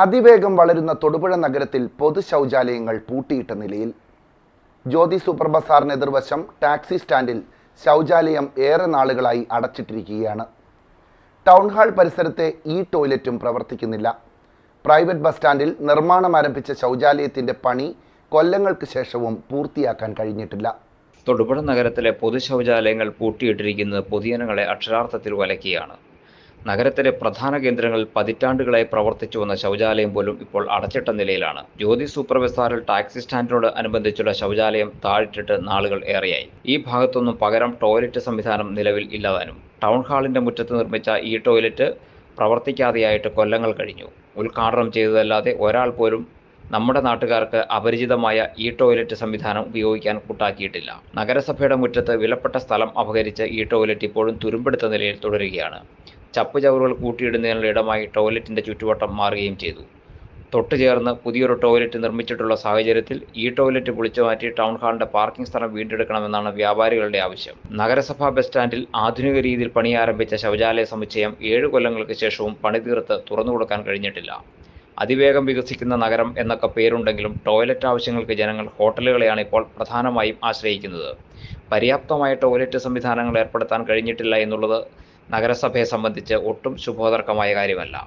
അതിവേഗം വളരുന്ന തൊടുപുഴ നഗരത്തിൽ പൊതു ശൗചാലയങ്ങൾ പൂട്ടിയിട്ട നിലയിൽ ജ്യോതി സൂപ്പർ ബസാറിന് എതിർവശം ടാക്സി സ്റ്റാൻഡിൽ ശൗചാലയം ഏറെ നാളുകളായി അടച്ചിട്ടിരിക്കുകയാണ്. ടൗൺ ഹാൾ പരിസരത്തെ ഈ ടോയ്ലറ്റും പ്രവർത്തിക്കുന്നില്ല. പ്രൈവറ്റ് ബസ് സ്റ്റാൻഡിൽ നിർമ്മാണം ആരംഭിച്ച ശൗചാലയത്തിന്റെ പണി കൊല്ലങ്ങൾക്ക് ശേഷവും പൂർത്തിയാക്കാൻ കഴിഞ്ഞിട്ടില്ല. തൊടുപുഴ നഗരത്തിലെ പൊതു ശൗചാലയങ്ങൾ പൂട്ടിയിട്ടിരിക്കുന്നത് പൊതുജനങ്ങളെ അക്ഷരാർത്ഥത്തിൽ വലയ്ക്കുകയാണ് നഗരത്തിലെ പ്രധാന കേന്ദ്രങ്ങളിൽ പതിറ്റാണ്ടുകളായി പ്രവർത്തിച്ചു വന്ന ശൗചാലയം പോലും ഇപ്പോൾ അടച്ചിട്ട നിലയിലാണ്. ജ്യോതി സൂപ്പർ ബസാറിൽ ടാക്സി സ്റ്റാൻഡിനോട് അനുബന്ധിച്ചുള്ള ശൗചാലയം താഴിട്ടിട്ട് നാളുകൾ ഏറെയായി. ഈ ഭാഗത്തൊന്നും പകരം ടോയ്ലറ്റ് സംവിധാനം നിലവിൽ ഇല്ലതാനും ടൗൺ ഹാളിന്റെ മുറ്റത്ത് നിർമ്മിച്ച ഈ ടോയ്ലറ്റ് പ്രവർത്തിക്കാതെയായിട്ട് കൊല്ലങ്ങൾ കഴിഞ്ഞു. ഉദ്ഘാടനം ചെയ്തതല്ലാതെ ഒരാൾ പോലും നമ്മുടെ നാട്ടുകാർക്ക് അപരിചിതമായ ഈ ടോയ്ലറ്റ് സംവിധാനം ഉപയോഗിക്കാൻ കൂട്ടാക്കിയിട്ടില്ല. നഗരസഭയുടെ മുറ്റത്ത് വിലപ്പെട്ട സ്ഥലം അപഹരിച്ച് ഈ ടോയ്ലറ്റ് ഇപ്പോഴും തുരുമ്പെടുത്ത നിലയിൽ തുടരുകയാണ്. ചപ്പുചവറുകൾ കൂട്ടിയിടുന്നതിനുള്ള ഇടമായി ടോയ്ലറ്റിന്റെ ചുറ്റുവട്ടം മാറുകയും ചെയ്തു. തൊട്ടു ചേർന്ന് പുതിയൊരു ടോയ്ലറ്റ് നിർമ്മിച്ചിട്ടുള്ള സാഹചര്യത്തിൽ ഈ ടോയ്ലറ്റ് പൊളിച്ചു മാറ്റി ടൗൺ ഹാളിന്റെ പാർക്കിംഗ് സ്ഥലം വീണ്ടെടുക്കണമെന്നാണ് വ്യാപാരികളുടെ ആവശ്യം. നഗരസഭാ ബസ് സ്റ്റാൻഡിൽ ആധുനിക രീതിയിൽ പണി ആരംഭിച്ച ശൗചാലയ സമുച്ചയം ഏഴ് കൊല്ലങ്ങൾക്ക് ശേഷവും പണി തീർത്ത് തുറന്നു കൊടുക്കാൻ കഴിഞ്ഞിട്ടില്ല. അതിവേഗം വികസിക്കുന്ന നഗരം എന്നൊക്കെ പേരുണ്ടെങ്കിലും ടോയ്ലറ്റ് ആവശ്യങ്ങൾക്ക് ജനങ്ങൾ ഹോട്ടലുകളെയാണ് ഇപ്പോൾ പ്രധാനമായും ആശ്രയിക്കുന്നത്. പര്യാപ്തമായ ടോയ്ലറ്റ് സംവിധാനങ്ങൾ ഏർപ്പെടുത്താൻ കഴിഞ്ഞിട്ടില്ല എന്നുള്ളത് നഗരസഭയെ സംബന്ധിച്ച് ഒട്ടും ശുഭോദർക്കമായ കാര്യമല്ല.